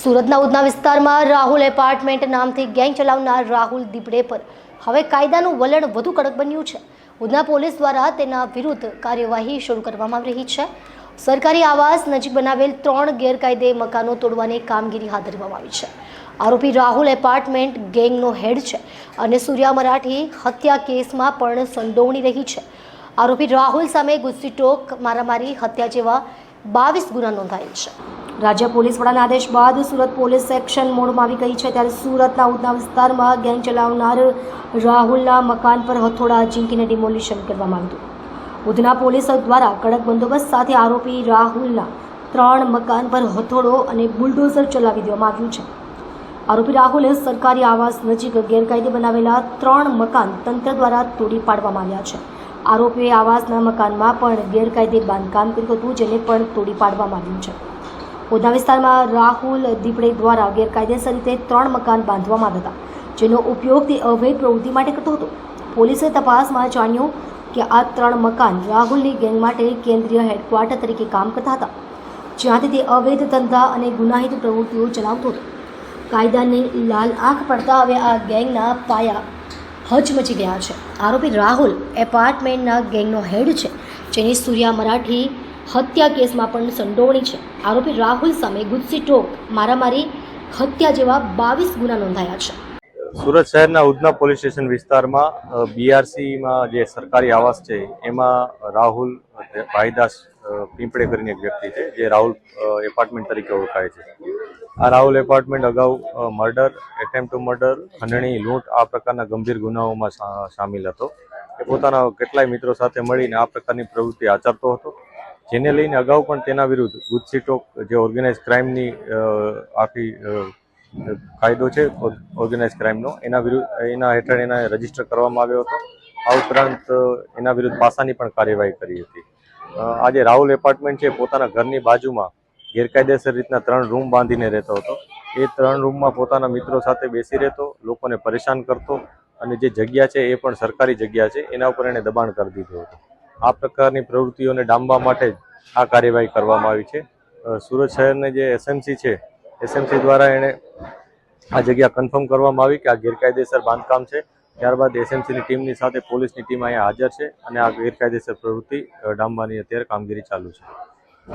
સુરતના ઉધના વિસ્તારમાં રાહુલ એપાર્ટમેન્ટ નામથી ગેંગ ચલાવનાર રાહુલ દીપડે પર હવે કાયદાનું વલણ વધુ કડક બન્યું છે. ઉધના પોલીસ દ્વારા તેના વિરુદ્ધ કાર્યવાહી શરૂ કરવામાં આવી રહી છે. સરકારી આવાસ નજીક બનાવેલ ત્રણ ગેરકાયદે મકાનો તોડવાની કામગીરી હાથ ધરવામાં આવી છે. આરોપી રાહુલ એપાર્ટમેન્ટ ગેંગનો હેડ છે અને સૂર્યા મરાઠી હત્યા કેસમાં પણ સંડોવણી રહી છે. આરોપી રાહુલ સામે ગુસ્સીટોક મારામારી, હત્યા જેવા બાવીસ ગુના નોંધાયેલ છે. રાજ્ય પોલીસ વડાના આદેશ બાદ સુરત પોલીસ સેક્શન મોડમાં આવી ગઈ છે ત્યારે સુરતના ઉધના વિસ્તારમાં ગેંગ ચલાવનાર રાહુલના મકાન પર હથોડા ઝીંકીને ડિમોલિશન કરવામાં આવ્યું ઉધના પોલીસ દ્વારા કડક બંદોબસ્ત સાથે આરોપી રાહુલના ત્રણ મકાન પર હથોડો અને બુલડોઝર ચલાવી દેવામાં આવ્યું છે. આરોપી રાહુલે સરકારી આવાસ નજીક ગેરકાયદે બનાવેલા ત્રણ મકાન તંત્ર દ્વારા તોડી પાડવામાં આવ્યા છે. આરોપીએ આવાસના મકાનમાં પણ ગેરકાયદે બાંધકામ કર્યું હતું, જેને પણ તોડી પાડવામાં આવ્યું છે. ઉધના વિસ્તારમાં રાહુલ દીપડે દ્વારા ગેરકાયદેસર રીતે ત્રણ મકાન બાંધવામાં આવ્યા હતા, જેનો ઉપયોગ તે અવૈધ પ્રવૃત્તિ માટે કરતો હતો. પોલીસે તપાસમાં જાણ્યું કે આ ત્રણ મકાન રાહુલની ગેંગ માટે કેન્દ્રીય હેડક્વાર્ટર તરીકે કામ કરતા હતા, જ્યાંથી તે અવૈધ ધંધા અને ગુનાહિત પ્રવૃત્તિઓ ચલાવતો હતો. કાયદાની લાલ આંખ પડતા હવે આ ગેંગના પાયા હચમચી ગયા છે. આરોપી રાહુલ એપાર્ટમેન્ટના ગેંગનો હેડ છે, જેની સૂર્યા મરાઠી હત્યા કેસમાં પણ સંડોવણી છે. આરોપી રાહુલ સામે ગુસ્સી ટોક મારામારી, હત્યા જેવા બાવીસ ગુના નોંધાયા છે. સુરત શહેરના ઉધના પોલીસ સ્ટેશન વિસ્તારમાં બીઆરસીમાં જે સરકારી આવાસ છે, એમાં રાહુલ ભાઈદાસ પીંપડે કરીને એક વ્યક્તિ છે, જે રાહુલ એપાર્ટમેન્ટ તરીકે ઓળખાય છે. આ રાહુલ એપાર્ટમેન્ટ અગાઉ મર્ડર એટેમ્પ ટુ મર્ડર, ખંડણી, લૂંટ આ પ્રકારના ગંભીર ગુનાઓમાં સામેલ હતો. એ પોતાના કેટલાય મિત્રો સાથે મળીને આ પ્રકારની પ્રવૃત્તિ આચરતો હતો. જેને લઈને અગાઉ પણ તેના વિરુદ્ધ ગુજસીટોક જે ઓર્ગેનાઇઝ ક્રાઇમની આખી કાયદો છે ઓર્ગેનાઇઝ ક્રાઇમનો એના વિરુદ્ધ એના હેઠળ એના રજિસ્ટર કરવામાં આવ્યો હતો. આ ઉપરાંત એના વિરુદ્ધ પાસાની પણ કાર્યવાહી કરી હતી. આજે રાહુલ એપાર્ટમેન્ટ છે પોતાના ઘરની બાજુમાં ગેરકાયદેસર રીતના ત્રણ રૂમ બાંધીને રહેતો હતો. એ ત્રણ રૂમમાં પોતાના મિત્રો સાથે બેસી રહેતો, લોકોને પરેશાન કરતો અને જે જગ્યા છે એ પણ સરકારી જગ્યા છે, એના ઉપર એણે દબાણ કરી દીધું હતું. આ પ્રકારની પ્રવૃત્તિઓને ડામવા માટે આ કાર્યવાહી કરવામાં આવી છે. સુરત શહેરને જે એસએમસી છે એસએમસી દ્વારા એણે આ જગ્યા કન્ફર્મ કરવામાં આવી કે આ ગેરકાયદેસર બાંધકામ છે. ત્યારબાદ એસએમસીની ટીમની સાથે પોલીસની ટીમ અહીંયા હાજર છે અને આ ગેરકાયદેસર પ્રવૃત્તિ ડામવાની અત્યારે કામગીરી ચાલુ છે.